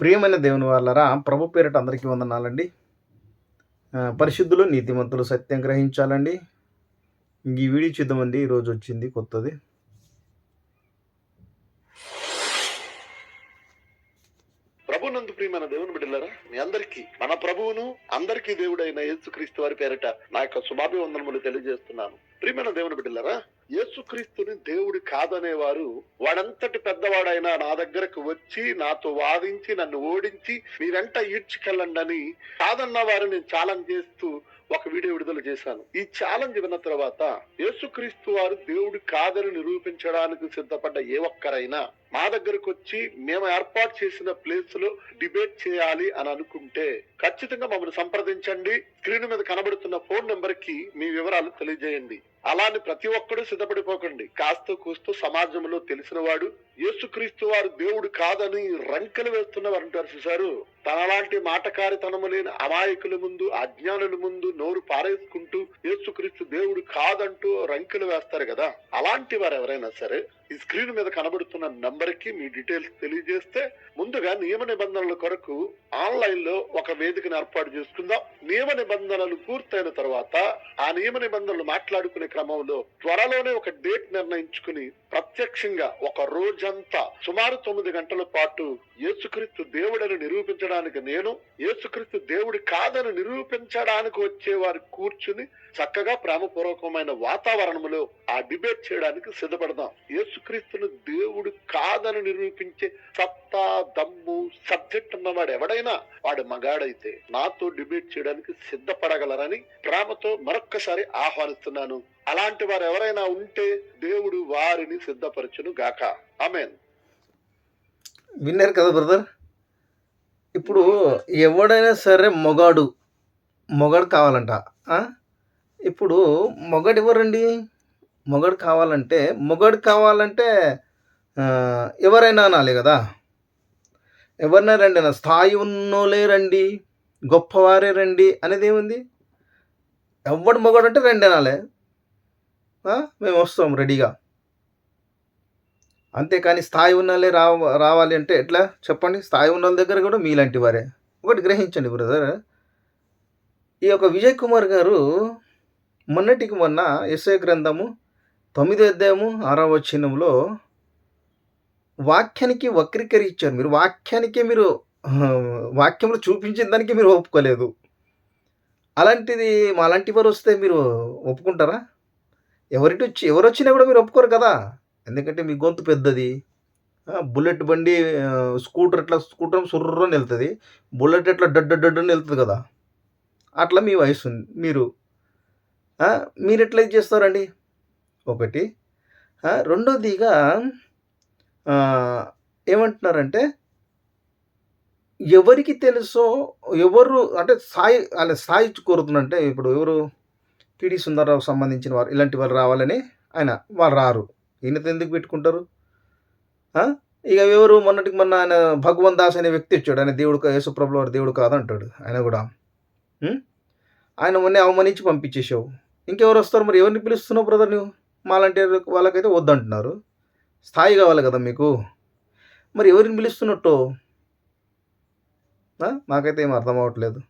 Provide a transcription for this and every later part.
ప్రియమైన దేవుని వాళ్ళరా ప్రభు పేరిట అందరికీ వందనాలండి. పరిశుద్ధులు నీతిమంతులు సత్యం గ్రహించాలండి. ఈ వీడియో చూద్దామండి. ఈరోజు వచ్చింది కొత్తది. ప్రియమైన దేవుని బిడ్డలారా మీ అందరికీ మన ప్రభువును అందరికీ దేవుడైన యేసుక్రీస్తు వారి పేరిట నా యొక్క శుభాభివందనములు తెలియజేస్తున్నాను. ప్రియమైన దేవుని బిడ్డలారా యేసుక్రీస్తుని దేవుడు కాదనేవారు వాడంతటి పెద్దవాడైనా నా దగ్గరకు వచ్చి నాతో వాదించి నన్ను ఓడించి మీ వెంట ఈడ్చుకెళ్ళండి అని కాదన్న వారు నేను ఛాలెంజ్ చేస్తూ ఒక వీడియో విడుదల చేశాను. ఈ ఛాలెంజ్ విన్న తర్వాత యేసుక్రీస్తు వారు దేవుడు కాదని నిరూపించడానికి సిద్ధపడ్డ ఏ ఒక్కరైనా మా దగ్గరకు వచ్చి మేము ఏర్పాటు చేసిన ప్లేస్లో డిబేట్ చేయాలి అని అనుకుంటే ఖచ్చితంగా మమ్మల్ని సంప్రదించండి. స్క్రీన్ మీద కనబడుతున్న ఫోన్ నెంబర్కి మీ వివరాలు తెలియజేయండి. అలాని ప్రతి ఒక్కరూ సిద్ధపడిపోకండి. కాస్త కూస్తూ సమాజంలో తెలిసిన వాడు యేసుక్రీస్తు వారు దేవుడు కాదని రంకెలు వేస్తున్నవారు అంటారు చూసారు తనలాంటి మాటకారితనము లేని అమాయకుల ముందు అజ్ఞానుల ముందు నోరు పారేసుకుంటూ యేసుక్రీస్తు దేవుడు కాదంటూ రంకెలు వేస్తారు కదా. అలాంటి వారు ఎవరైనా సరే ఈ స్క్రీన్ మీద కనబడుతున్న నంబర్కి మీ డీటెయిల్స్ తెలియజేస్తే ముందుగా నియమ నిబంధనల కొరకు ఆన్లైన్లో ఒక వేదికను ఏర్పాటు చేసుకుందాం. నియమ నిబంధనలు పూర్తయిన తర్వాత ఆ నియమ నిబంధనలు మాట్లాడుకునే క్రమంలో త్వరలోనే ఒక డేట్ నిర్ణయించుకుని ప్రత్యక్షంగా ఒక రోజంతా సుమారు తొమ్మిది గంటల పాటు యేసుక్రీస్తు దేవుడని నిరూపించడానికి నేను యేసుక్రీస్తు దేవుడు కాదని నిరూపించడానికి వచ్చేవారు కూర్చుని చక్కగా ప్రేమపూర్వకమైన వాతావరణంలో ఆ డిబేట్ చేయడానికి సిద్ధపడదాం. యేసుక్రీస్తును దేవుడు కాదని నిరూపించే సత్తా దమ్ము సబ్జెక్ట్ ఉన్నవాడు ఎవడైనా వాడు మగాడైతే నాతో డిబేట్ చేయడానికి సిద్ధపడగలరని ప్రేమతో మరొక్కసారి ఆహ్వానిస్తున్నాను. అలాంటి వారు ఎవరైనా ఉంటే దేవుడు వారిని సిద్ధపరచును గాక. ఆమెన్. విన్నారు కదా బ్రదర్? ఇప్పుడు ఎవడైనా సరే మొగాడు మొగాడు కావాలంట ఇప్పుడు మొగాడు ఎవరండి? మొగడు కావాలంటే మొగడు కావాలంటే ఎవరైనా అనాలి కదా. ఎవరినైనా రండి అన్న స్థాయి ఉన్నోలే రండి గొప్పవారే రండి అనేది ఏముంది? ఎవడు మొగడు అంటే రండి అనాలే. మేము వస్తాం రెడీగా. అంతేకాని స్థాయి ఉన్నోళ్ళే రావ రావాలి అంటే ఎట్లా? చెప్పండి. స్థాయి ఉన్న వాళ్ళ దగ్గర కూడా మీలాంటి వారే. ఒకటి గ్రహించండి బ్రదర్. ఈ యొక్క విజయ్ కుమార్ గారు మొన్నటికి మొన్న ఎస్ఐ గ్రంథము తొమ్మిదో అధ్యాయము ఆరవ వచనంలో వాక్యానికి వక్రీకరించారు మీరు వాక్యానికే మీరు వాక్యంలో చూపించిన దానికి మీరు ఒప్పుకోలేదు. అలాంటిది మా అలాంటి వారు వస్తే మీరు ఒప్పుకుంటారా? ఎవరిటి వచ్చి ఎవరు వచ్చినా కూడా మీరు ఒప్పుకోరు కదా? ఎందుకంటే మీ గొంతు పెద్దది. బుల్లెట్ బండి స్కూటర్ ఎట్లా స్కూటర్ సుర్రని వెళ్తుంది బుల్లెట్ ఎట్లా డడ్డ డడ్డని వెళ్తుంది కదా? అట్లా మీ వయసు మీరు మీరు ఎట్లా ఇది చేస్తారండి? ఒకటి. రెండోదిగా ఏమంటున్నారంటే ఎవరికి తెలుసో ఎవరు అంటే స్థాయి అలా స్థాయి కోరుతున్నంటే ఇప్పుడు ఎవరు? పిడి సుందరరావు సంబంధించిన వారు ఇలాంటి వాళ్ళు రావాలని ఆయన వాళ్ళు రారు. ఈయనత ఎందుకు పెట్టుకుంటారు? ఇక ఎవరు? మొన్నటికి మొన్న ఆయన భగవన్ దాస్ అనే వ్యక్తి వచ్చాడు. ఆయన దేవుడు కా- వారు దేవుడు కాదంటాడు ఆయన కూడా. ఆయన మొన్నే అవమానించి పంపించేసావు ఇంకెవరు వస్తారు మరి? ఎవరిని పిలుస్తున్నావు బ్రదర్ నువ్వు? మాలాంటి వాళ్ళకైతే వద్దంటున్నారు. స్థాయి కావాలి కదా మీకు. మరి ఎవరిని పిలుస్తున్నట్టు? నాకైతే ఏం అర్థం అవ్వట్లేదు.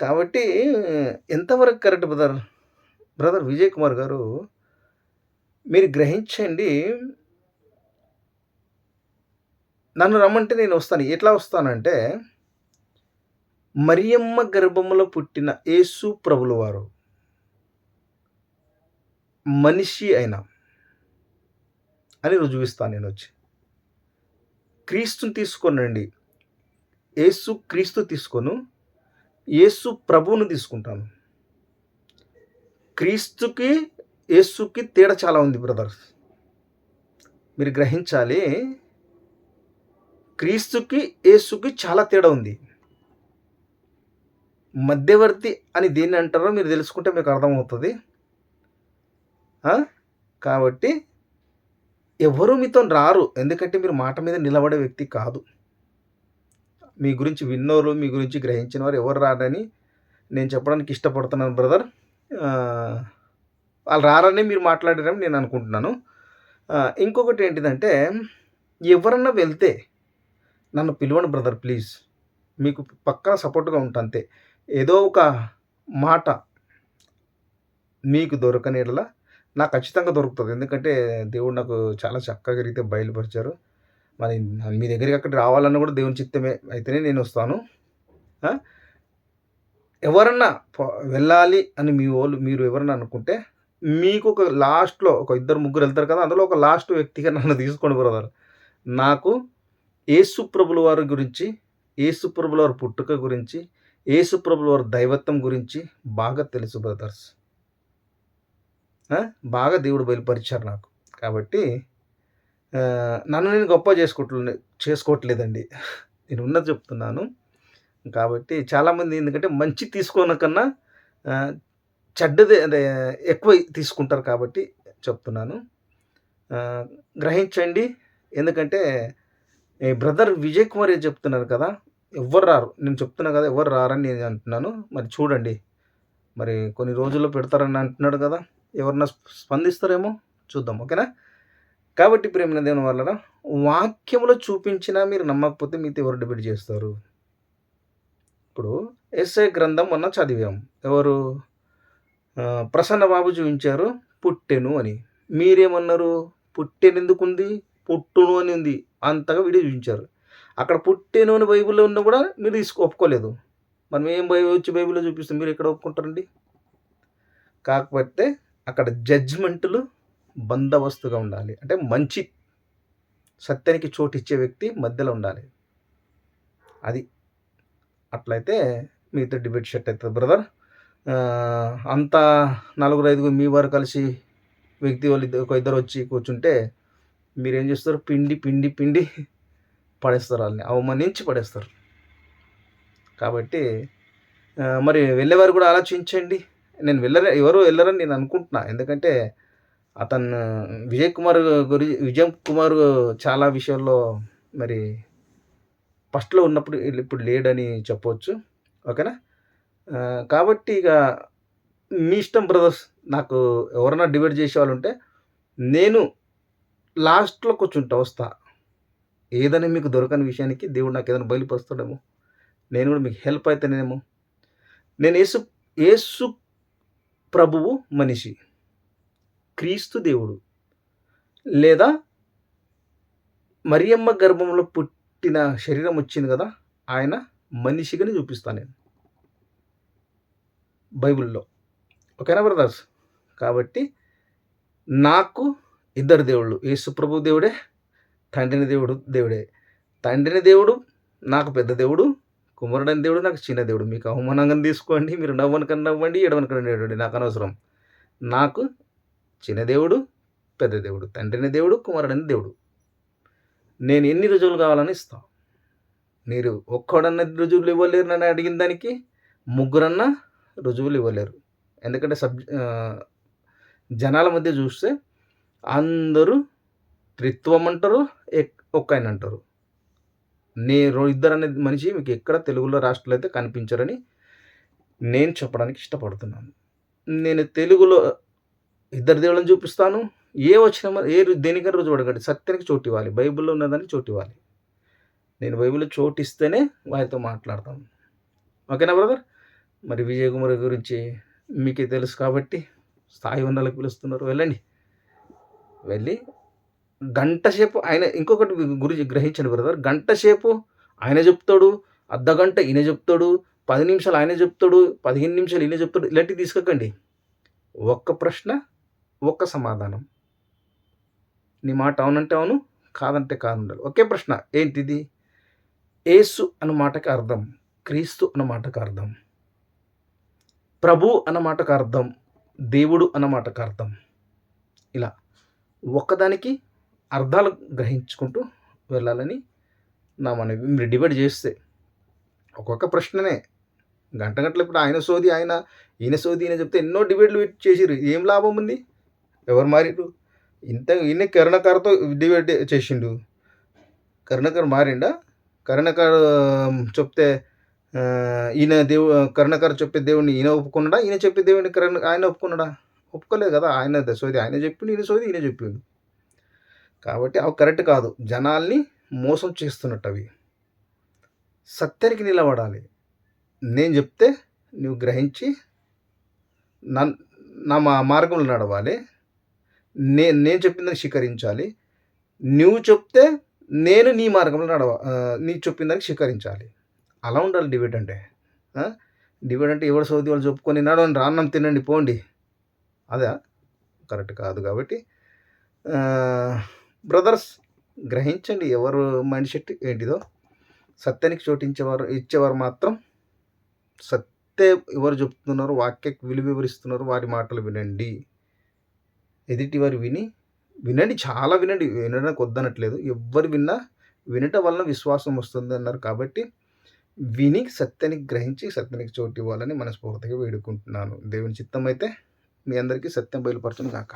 కాబట్టి ఎంతవరకు correct brother? Brother Vijay Kumar గారు మీరు గ్రహించండి. నన్ను రమ్మంటే నేను వస్తాను. ఎట్లా వస్తానంటే మరియమ్మ గర్భములో పుట్టిన యేసు ప్రభులవారు మనిషి అయినా అని రుజువిస్తాను నేను వచ్చి క్రీస్తుని తీసుకోనండి యేసు క్రీస్తు తీసుకోను. యేసు ప్రభువును తీసుకుంటాను. క్రీస్తుకి యేసుకి తేడా చాలా ఉంది బ్రదర్స్. మీరు గ్రహించాలి క్రీస్తుకి యేసుకి చాలా తేడా ఉంది. మధ్యవర్తి అని దేన్ని అంటారో మీరు తెలుసుకుంటే మీకు అర్థమవుతుంది. కాబట్టి ఎవరు మీతో రారు. ఎందుకంటే మీరు మాట మీద నిలబడే వ్యక్తి కాదు. మీ గురించి విన్నోరు మీ గురించి గ్రహించిన వారు ఎవరు రారని నేను చెప్పడానికి ఇష్టపడుతున్నాను బ్రదర్. వాళ్ళు రారని మీరు మాట్లాడారని నేను అనుకుంటున్నాను. ఇంకొకటి ఏంటిదంటే ఎవరన్నా వెళ్తే నన్ను పిలవండి బ్రదర్ ప్లీజ్. మీకు పక్కా సపోర్ట్గా ఉంటుంది అంతే. ఏదో ఒక మాట మీకు దొరకనేలా నాకు ఖచ్చితంగా దొరుకుతుంది. ఎందుకంటే దేవుడు నాకు చాలా చక్కగా రీతిగా బయలుపరిచారు. మరి మీ దగ్గరికి అక్కడ రావాలన్నా కూడా దేవుని చిత్తమే అయితేనే నేను వస్తాను. ఎవరన్నా వెళ్ళాలి అని మీ వాళ్ళు మీరు ఎవరన్నా అనుకుంటే మీకు ఒక లాస్ట్లో ఒక ఇద్దరు ముగ్గురు వెళ్తారు కదా అందులో ఒక లాస్ట్ వ్యక్తిగా నన్ను తీసుకోండి బ్రదర్. నాకు ఏసుప్రభుల వారి గురించి ఏసుప్రభుల వారి పుట్టుక గురించి ఏసుప్రభుల వారి దైవత్వం గురించి బాగా తెలుసు బ్రదర్స్. బాగా దేవుడు బయలుపరిచారు నాకు. కాబట్టి నన్ను నేను గొప్ప చేసుకోవట్లే చేసుకోవట్లేదండి నేను ఉన్నది చెప్తున్నాను. కాబట్టి చాలామంది ఎందుకంటే మంచి తీసుకోన కన్నా చెడ్డది అదే ఎక్కువ తీసుకుంటారు కాబట్టి చెప్తున్నాను. గ్రహించండి. ఎందుకంటే ఈ బ్రదర్ విజయ్ కుమార్ చెప్తున్నారు కదా ఎవ్వరు రారు. నేను చెప్తున్నా కదా ఎవరు రారని నేను అంటున్నాను. మరి చూడండి. మరి కొన్ని రోజుల్లో పెడతారని అంటున్నాడు కదా. ఎవరన్నా స్ప- స్పందిస్తారేమో చూద్దాం ఓకేనా? కాబట్టి ప్రేమ దేవుని వల్ల వాక్యంలో చూపించినా మీరు నమ్మకపోతే మీతో ఎవరు డిబేట్ చేస్తారు? ఇప్పుడు ఎస్ఐ గ్రంథం మొన్న చదివాం. ఎవరు? ప్రసన్న బాబు చూపించారు పుట్టెను అని. మీరేమన్నారు? పుట్టెనెందుకు ఉంది పుట్టును అని ఉంది. అంతగా వీడియో చూపించారు. అక్కడ పుట్టెను అని బైబిల్లో ఉన్నా కూడా మీరు తీసుకో ఒప్పుకోలేదు. మరి మేము బైబిల్ వచ్చి బైబిల్లో చూపిస్తాం? మీరు ఎక్కడ ఒప్పుకుంటారండి? కాకపోతే అక్కడ జడ్జ్మెంట్లు బందోబస్తుగా ఉండాలి. అంటే మంచి సత్యానికి చోటు ఇచ్చే వ్యక్తి మధ్యలో ఉండాలి. అది అట్లయితే మీతో డిబేట్ షర్ట్ అవుతుంది బ్రదర్ అంతా నలుగురు ఐదుగురు మీ వారు కలిసి వ్యక్తి వాళ్ళు ఇద్దరు ఒక ఇద్దరు వచ్చి కూర్చుంటే మీరేం చేస్తారు? పిండి పిండి పిండి పడేస్తారు వాళ్ళని. అవమానించి పడేస్తారు. కాబట్టి మరి వెళ్ళేవారు కూడా ఆలోచించండి. నేను వెళ్ళరే ఎవరు వెళ్ళరని నేను అనుకుంటున్నా. ఎందుకంటే అతను విజయ్ కుమార్ గురి విజయ్ కుమార్ చాలా విషయాల్లో మరి ఫస్ట్లో ఉన్నప్పుడు ఇప్పుడు లేడని చెప్పవచ్చు ఓకేనా? కాబట్టి ఇక మీ ఇష్టం బ్రదర్స్ నాకు ఎవరైనా డివైడ్ చేసే వాళ్ళు ఉంటే నేను లాస్ట్లో కూర్చుంటా వస్తా. ఏదైనా మీకు దొరకని విషయానికి దేవుడు నాకు ఏదైనా బయలుపరుస్తాడేమో. నేను కూడా మీకు హెల్ప్ అవుతానేమో నేను ఏసు యేసు ప్రభువు మనిషి క్రీస్తు దేవుడు. లేదా మరియమ్మ గర్భంలో పుట్టిన శరీరం వచ్చింది కదా ఆయన మనిషిగానే చూపిస్తాను నేను. బైబిల్లో. ఓకేనా బ్రదర్స్? కాబట్టి నాకు ఇద్దరు దేవుళ్ళు. యేసు ప్రభు దేవుడే తండ్రిని దేవుడు దేవుడే. తండ్రిని దేవుడు నాకు పెద్ద దేవుడు కుమారుడని దేవుడు నాకు చిన్న దేవుడు. మీకు అవమానంగా తీసుకోండి మీరు నవ్వనకన్నా నవ్వండి ఎడవనకన్నా ఏడవండి. నాకు అనవసరం. నాకు చిన్న దేవుడు పెద్ద దేవుడు తండ్రిని దేవుడు కుమారుడని దేవుడు. నేను ఎన్ని రుజువులు కావాలని ఇస్తాం మీరు ఒక్కడన్న రుజువులు ఇవ్వలేరు నన్ను అడిగిన దానికి ముగ్గురన్నా రుజువులు ఇవ్వలేరు. ఎందుకంటే సబ్ జనాల మధ్య చూస్తే అందరూ త్రిత్వం అంటారు ఎక్- ఒక్క ఆయన అంటారు నేను ఇద్దరు అనే మనిషి మీకు ఎక్కడ తెలుగులో రాష్ట్రాలు అయితే కనిపించరని నేను చెప్పడానికి ఇష్టపడుతున్నాను. నేను తెలుగులో ఇద్దరు దేవుళ్ళని చూపిస్తాను. ఏ వచ్చిన ఏ రు- దేనికైనా రుజువు సత్యానికి చోటు ఇవ్వాలి. బైబిల్లో ఉన్నదాన్ని చోటు ఇవ్వాలి. నేను బైబిల్లో చోటు ఇస్తేనే వారితో మాట్లాడతాను. ఓకేనా బ్రదర్? మరి విజయ్ కుమార్ గురించి మీకే తెలుసు కాబట్టి స్థాయి ఉన్నలకు పిలుస్తున్నారు. వెళ్ళండి. వెళ్ళి గంట సేపు ఆయన ఇంకొకటి గురి గురించి గ్రహించండి బ్రదర్ గంట సేపు ఆయన చెప్తాడు అర్ధ గంట ఈయన చెప్తాడు పది నిమిషాలు ఆయన చెప్తాడు పదిహేను నిమిషాలు ఈయన చెప్తాడు ఇలాంటివి తీసుకోకండి. ఒక్క ప్రశ్న ఒక్క సమాధానం. నీ మాట అవునంటే అవును కాదంటే కాదుండాలి ఒకే ప్రశ్న ఏంటిది? ఏసు అన్న మాటకి అర్థం క్రీస్తు అన్న మాటకు అర్థం ప్రభు అన్న మాటకు అర్థం దేవుడు అన్న మాటకు అర్థం. ఇలా ఒక్కదానికి అర్థాలు గ్రహించుకుంటూ వెళ్ళాలని నా మనవి. మీరు డిబేట్ చేస్తే ఒక్కొక్క ప్రశ్ననే. గంట గంటలు ఇప్పుడు ఆయన సోది ఆయన ఈయన సోది ఈయన చెప్తే ఎన్నో డిబేట్లు చేసిరు ఏం లాభం ఉంది? ఎవరు మారిరు ఇంత ఈయన కరుణకారతో డిబేట్ చేసిండు. కరుణకర్ మారిండా? కరుణకర్ చెప్తే ఈయన దేవు కరుణకర్ చెప్పే దేవుడిని ఈయన ఒప్పుకున్నాడా? ఈయన చెప్పే దేవుడిని కరుణ ఆయన ఒప్పుకున్నాడా? ఒప్పుకోలేదు కదా. ఆయన సోది ఆయన చెప్పిండు ఈయన సోది ఈయన చెప్పిండు. కాబట్టి అవి కరెక్ట్ కాదు. జనాల్ని మోసం చేస్తున్నట్టు అవి సత్యానికి నిలబడాలి. నేను చెప్తే నువ్వు గ్రహించి నన్ నా మా మార్గంలో నడవాలి. నే నేను చెప్పిందని స్వీకరించాలి. నువ్వు చెప్తే నేను నీ మార్గంలో నడవ నీ చెప్పిందానికి స్వీకరించాలి. అలా ఉండాలి డిబేట్ అంటే. ఆ? డిబేట్ అంటే ఎవరు సౌది వాళ్ళు చెప్పుకొని నడవండి రాన్నం తినండి పోండి. అదా? కరెక్ట్ కాదు కాబట్టి బ్రదర్స్ గ్రహించండి ఎవరు మైండ్ సెట్ ఏంటిదో. సత్యానికి చోటించేవారు ఇచ్చేవారు మాత్రం సత్య ఎవరు చెప్తున్నారో వాక్యకు విలువ వివరిస్తున్నారో వారి మాటలు వినండి. ఎదుటి వారు విని వినండి చాలా వినండి. వినడానికి వద్దనట్లేదు ఎవ్వరు విన్నా వినటం వలన విశ్వాసం వస్తుంది అన్నారు కాబట్టి విని సత్యానికి గ్రహించి సత్యానికి చోటు ఇవ్వాలని మనస్ఫూర్తిగా వేడుకుంటున్నాను. దేవుని చిత్తం అయితే మీ అందరికీ సత్యం బయలుపరచను కాక